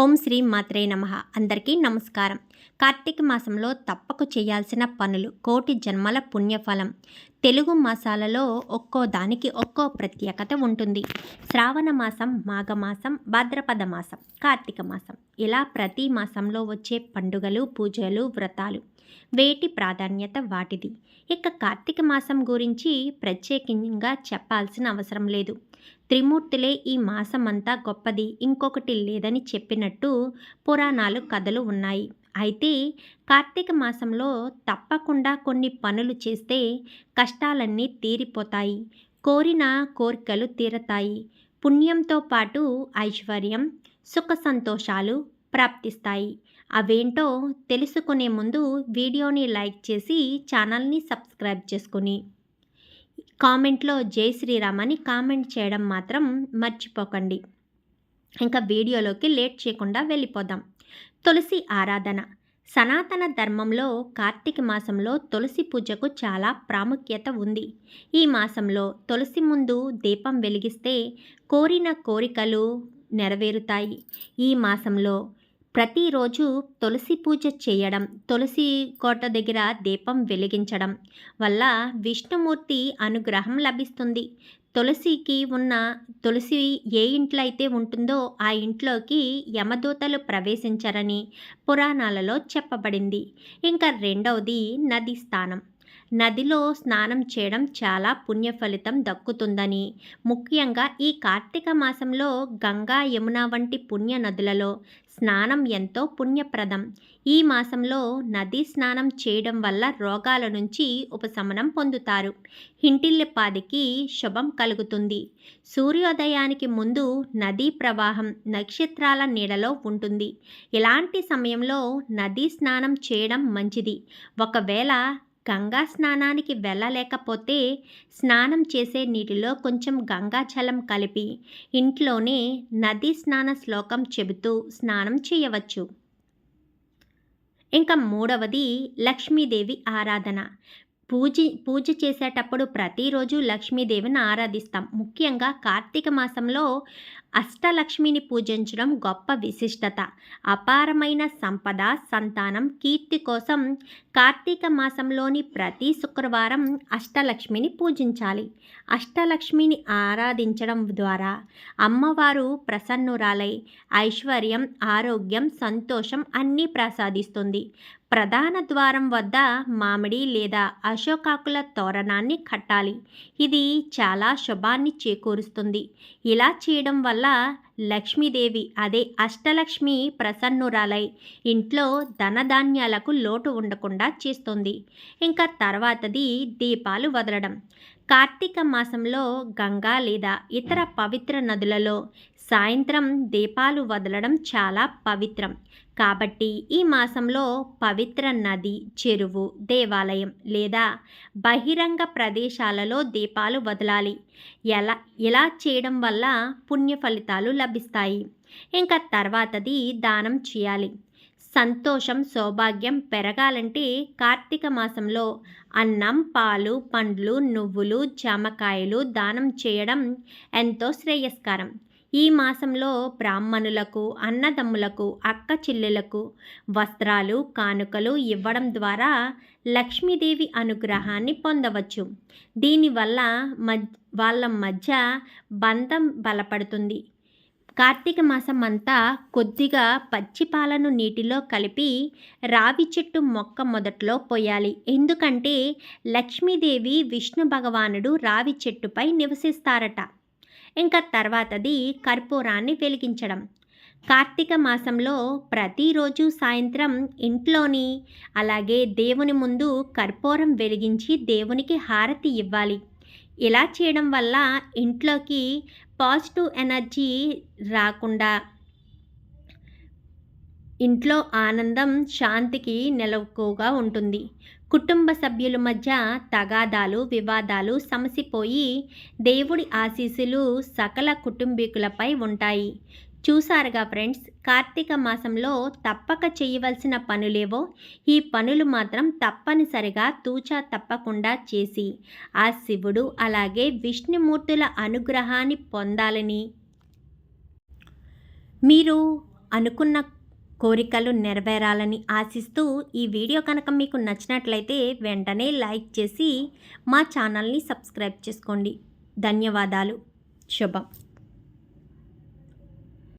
ఓం శ్రీ మాత్రే నమ. అందరికీ నమస్కారం. కార్తీక మాసంలో తప్పక చేయాల్సిన పనులు కోటి జన్మల పుణ్యఫలం. తెలుగు మాసాలలో ఒక్కో దానికి ఒక్కో ప్రత్యేకత ఉంటుంది. శ్రావణ మాసం మాఘమాసం భాద్రపద మాసం కార్తీక మాసం. ఇలా ప్రతి మాసంలో వచ్చే పండుగలు పూజలు వ్రతాలు. వేటి ప్రాధాన్యత వాటిది. ఇక కార్తీక మాసం గురించి ప్రత్యేకంగా చెప్పాల్సిన అవసరం లేదు. త్రిమూర్తులే ఈ మాసమంతా గొప్పది. ఇంకొకటి లేదని చెప్పినట్టు పురాణాలు కథలు ఉన్నాయి. అయితే కార్తీక మాసంలో తప్పకుండా కొన్ని పనులు చేస్తే కష్టాలన్నీ తీరిపోతాయి. కోరిన కోరికలు తీరతాయి. పుణ్యంతో పాటు ఐశ్వర్యం సుఖ సంతోషాలు ప్రాప్తిస్తాయి. అవేంటో తెలుసుకునే ముందు వీడియోని లైక్ చేసి ఛానల్ని సబ్స్క్రైబ్ చేసుకుని కామెంట్లో జై శ్రీరామ్ అని కామెంట్ చేయడం మాత్రం మర్చిపోకండి. ఇంకా వీడియోలోకి లేట్ చేయకుండా వెళ్ళిపోదాం. తులసి ఆరాధన. సనాతన ధర్మంలో కార్తీక మాసంలో తులసి పూజకు చాలా ప్రాముఖ్యత ఉంది. ఈ మాసంలో తులసి ముందు దీపం వెలిగిస్తే కోరిన కోరికలు నెరవేరుతాయి. ఈ మాసంలో ప్రతిరోజు తులసి పూజ చేయడం తులసి కోట దగ్గర దీపం వెలిగించడం వల్ల విష్ణుమూర్తి అనుగ్రహం లభిస్తుంది. తులసికి ఉన్న తులసి ఏ ఇంట్లో అయితే ఉంటుందో ఆ ఇంట్లోకి యమదూతలు ప్రవేశించరని పురాణాలలో చెప్పబడింది. ఇంకా రెండవది నది స్థానం నదిలో స్నానం చేయడం చాలా పుణ్య ఫలితం దక్కుతుందని. ముఖ్యంగా ఈ కార్తీక మాసంలో గంగా యమున వంటి పుణ్య నదులలో స్నానం ఎంతో పుణ్యప్రదం. ఈ మాసంలో నదీ స్నానం చేయడం వల్ల రోగాల నుంచి ఉపశమనం పొందుతారు. ఇంటిల్లిపాదికి శుభం కలుగుతుంది. సూర్యోదయానికి ముందు నదీ ప్రవాహం నక్షత్రాల నీడలో ఉంటుంది. ఇలాంటి సమయంలో నదీ స్నానం చేయడం మంచిది? ఒకవేళ గంగా స్నానానికి వెళ్ళలేకపోతే స్నానం చేసే నీటిలో కొంచెం గంగాజలం కలిపి ఇంట్లోనే నదీ స్నాన శ్లోకం చెబుతూ స్నానం చేయవచ్చు. ఇంకా మూడవది లక్ష్మీదేవి ఆరాధన. పూజ పూజ చేసేటప్పుడు ప్రతిరోజు లక్ష్మీదేవిని ఆరాధిస్తాం. ముఖ్యంగా కార్తీక మాసంలో అష్టలక్ష్మిని పూజించడం గొప్ప విశిష్టత. అపారమైన సంపద సంతానం కీర్తి కోసం కార్తీక మాసంలోని ప్రతి శుక్రవారం అష్టలక్ష్మిని పూజించాలి. అష్టలక్ష్మిని ఆరాధించడం ద్వారా అమ్మవారు ప్రసన్నురాలై ఐశ్వర్యం ఆరోగ్యం సంతోషం అన్నీ ప్రసాదిస్తుంది. ప్రధాన ద్వారం వద్ద మామిడి లేదా అశోకాకుల తోరణాన్ని కట్టాలి. ఇది చాలా శుభాన్ని చేకూరుస్తుంది. ఇలా చేయడం వల్ల లక్ష్మీదేవి అదే అష్టలక్ష్మి ప్రసన్నురాలై ఇంట్లో ధనధాన్యాలకు లోటు ఉండకుండా చేస్తుంది. ఇంకా తర్వాతది దీపాలు వదలడం. కార్తీక మాసంలో గంగా లేదా ఇతర పవిత్ర నదులలో సాయంత్రం దీపాలు వదలడం చాలా పవిత్రం. కాబట్టి ఈ మాసంలో పవిత్ర నది చెరువు దేవాలయం లేదా బహిరంగ ప్రదేశాలలో దీపాలు వదలాలి. ఎలా ఇలా చేయడం వల్ల పుణ్య ఫలితాలు లభిస్తాయి? ఇంకా తర్వాతది దానం చేయాలి. సంతోషం సౌభాగ్యం పెరగాలంటే కార్తీక మాసంలో అన్నం పాలు పండ్లు నువ్వులు జామకాయలు దానం చేయడం ఎంతో శ్రేయస్కరం. ఈ మాసంలో బ్రాహ్మణులకు అన్నదమ్ములకు అక్క చెల్లెలకు వస్త్రాలు కానుకలు ఇవ్వడం ద్వారా లక్ష్మీదేవి అనుగ్రహాన్ని పొందవచ్చు. దీనివల్ల మధ్య వాళ్ళ మధ్య బంధం బలపడుతుంది. కార్తీక మాసం అంతా కొద్దిగా పచ్చిపాలను నీటిలో కలిపి రావి చెట్టు మొక్క మొదట్లో పోయాలి. ఎందుకంటే లక్ష్మీదేవి విష్ణు భగవానుడు రావి చెట్టుపై నివసిస్తారట. ఇంకా తర్వాతది కర్పూరాన్ని వెలిగించడం. కార్తీక మాసంలో ప్రతిరోజు సాయంత్రం ఇంట్లోని అలాగే దేవుని ముందు కర్పూరం వెలిగించి దేవునికి హారతి ఇవ్వాలి. ఇలా చేయడం వల్ల ఇంట్లోకి పాజిటివ్ ఎనర్జీ రాకుండా ఇంట్లో ఆనందం శాంతికి నెలకుగా ఉంటుంది. కుటుంబ సభ్యుల మధ్య తగాదాలు వివాదాలు సమసిపోయి దేవుడి ఆశీస్సులు సకల కుటుంబీకులపై ఉంటాయి. చూసారుగా ఫ్రెండ్స్ కార్తీక మాసంలో తప్పక చేయవలసిన పనులేవో? ఈ పనులు మాత్రం తప్పనిసరిగా తూచా తప్పకుండా చేసి ఆ శివుడు అలాగే విష్ణుమూర్తుల అనుగ్రహాన్ని పొందాలని. మీరు అనుకున్న కోరికలు నెరవేరాలని ఆశిస్తూ ఈ వీడియో కనుక మీకు నచ్చినట్లయితే వెంటనే లైక్ చేసి మా ఛానల్ని సబ్స్క్రైబ్ చేసుకోండి. ధన్యవాదాలు. శుభం.